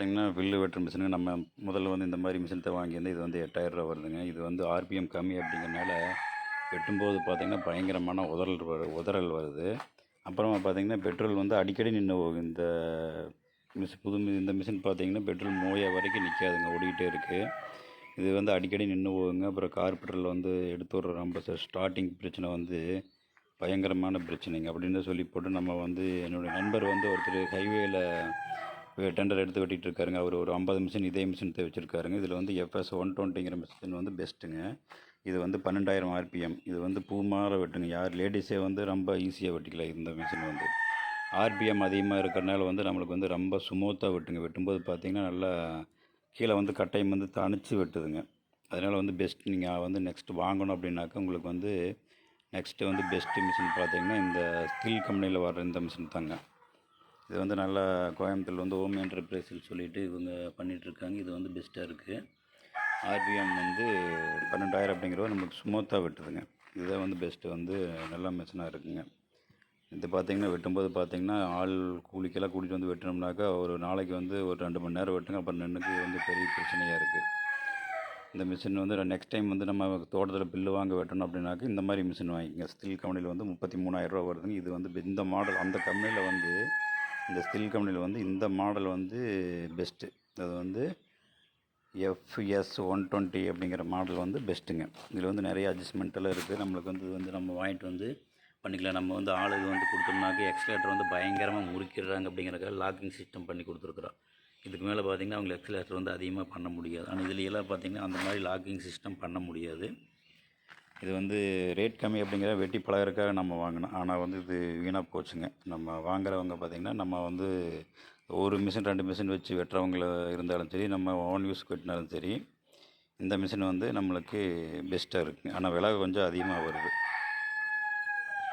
பார்த்திங்கன்னா வில்லு வெட்டுற மிஷினுக்கு நம்ம முதல்ல வந்து இந்த மாதிரி மிஷின் தான் இது வந்து எட்டாயிரரூவா வருதுங்க. இது வந்து ஆர்பிஎம் கம்மி அப்படிங்கிறனால வெட்டும்போது பார்த்திங்கன்னா பயங்கரமான உதறல் வரு உதறல் வருது. அப்புறமா பார்த்தீங்கன்னா பெட்ரோல் வந்து அடிக்கடி நின்று போகும் இந்த மிஸ் புது இந்த மிஷின் பார்த்தீங்கன்னா பெட்ரோல் மூய வரைக்கும் நிற்காதுங்க ஓடிக்கிட்டே இருக்குது இது வந்து அடிக்கடி நின்று போகுங்க அப்புறம் கார்பெட்டரில் வந்து எடுத்து விட்ற ரொம்ப ஸ்டார்டிங் பிரச்சனை வந்து பயங்கரமான பிரச்சனைங்க. அப்படின்னு சொல்லி போட்டு நம்ம வந்து என்னுடைய நண்பர் வந்து ஒருத்தர் ஹைவேயில் டெண்டர் எடுத்து வெட்டிகிட்டு இருக்காருங்க அவர் ஒரு ஐம்பது மிஷின் இதே மிஷின் வச்சுருக்காருங்க. இதில் வந்து எஃப்எஸ் ஒன் டுவெண்ட்டிங்கிற மிஷின் வந்து பெஸ்ட்டுங்க இது வந்து பன்னெண்டாயிரம் ஆர்பிஎம் இது வந்து பூமாரை வெட்டுங்க. யார் லேடிஸே வந்து ரொம்ப ஈஸியாக வெட்டிக்கலாம் இந்த மிஷின் வந்து. ஆர்பிஎம் அதிகமாக இருக்கிறனால வந்து நம்மளுக்கு வந்து ரொம்ப சுமூத்தாக வெட்டுங்க. வெட்டும்போது பார்த்தீங்கன்னா நல்லா கீழே வந்து கட்டையம் வந்து தணிச்சு வெட்டுதுங்க. அதனால் வந்து பெஸ்ட் நீங்கள் வந்து நெக்ஸ்ட் வாங்கணும் அப்படின்னாக்கா உங்களுக்கு வந்து நெக்ஸ்ட்டு வந்து பெஸ்ட்டு மிஷின் பார்த்தீங்கன்னா இந்த ஸ்கில் கம்பெனியில் வர்ற இந்த மிஷின் தாங்க. இது வந்து நல்லா கோயம்புத்தூர் வந்து ஹோம் என்டர்பிரைஸ்னு சொல்லிட்டு இவங்க பண்ணிகிட்ருக்காங்க இது வந்து பெஸ்ட்டாக இருக்குது ஆர்பிஎம் வந்து பன்னெண்டாயிரம் அப்படிங்கிறத நமக்கு ஸ்மூத்தாக வெட்டுதுங்க. இதுதான் வந்து பெஸ்ட்டு வந்து நல்ல மிஷினாக இருக்குங்க. இது பார்த்திங்கன்னா வெட்டும்போது பார்த்திங்கன்னா ஆள் கூலிக்கெல்லாம் கூட்டிகிட்டு வந்து வெட்டினோம்னாக்கா ஒரு நாளைக்கு வந்து ஒரு ரெண்டு மணி நேரம் வெட்டுங்க. அப்புறம் நின்றுக்கு வந்து பெரிய பிரச்சனையாக இருக்குது இந்த மிஷின் வந்து நெக்ஸ்ட் டைம் வந்து நம்ம தோட்டத்தில் பில்லு வாங்க வெட்டணும் அப்படின்னாக்கா இந்த மாதிரி மிஷின் வாங்கிக்கங்க. ஸ்டீல் கம்பெனியில் வந்து முப்பத்தி மூணாயிரரூவா வருதுங்க. இது வந்து இந்த மாடல் அந்த கம்பெனியில் வந்து இந்த ஸ்டில் கம்பெனியில் வந்து இந்த மாடல் வந்து பெஸ்ட்டு அது வந்து எஃப்எஸ் ஒன் டுவெண்ட்டி அப்படிங்கிற மாடல் வந்து பெஸ்ட்டுங்க இதில் வந்து நிறைய அட்ஜஸ்ட்மெண்ட்டெல்லாம் இருக்குது நம்மளுக்கு வந்து இது வந்து நம்ம வாங்கிட்டு வந்து பண்ணிக்கலாம். நம்ம வந்து ஆளுக்கு வந்து கொடுத்தோம்னாக்க எக்ஸ்லேட்டர் வந்து பயங்கரமாக முறுக்கிடுறாங்க அப்படிங்கிறக்காக லாக்கிங் சிஸ்டம் பண்ணி கொடுத்துருக்குறோம். இதுக்கு மேலே பார்த்திங்கன்னா அவங்க எக்ஸ்லேட்டர் வந்து அதிகமாக பண்ண முடியாது. ஆனால் இதுலையெல்லாம் பார்த்திங்கன்னா அந்த மாதிரி லாக்கிங் சிஸ்டம் பண்ண முடியாது. இது வந்து ரேட் கம்மி அப்படிங்கிற வெட்டி பழகிறக்காக நம்ம வாங்கினோம். ஆனால் வந்து இது வீணாக போச்சுங்க. நம்ம வாங்குறவங்க பார்த்திங்கன்னா நம்ம வந்து ஒரு மிஷின் ரெண்டு மிஷின் வச்சு வெட்டுறவங்கள இருந்தாலும் சரி நம்ம ஓன் யூஸ் வெட்டினாலும் சரி இந்த மிஷின் வந்து நம்மளுக்கு பெஸ்ட்டாக இருக்குது ஆனால் விலை கொஞ்சம் அதிகமாக வருது.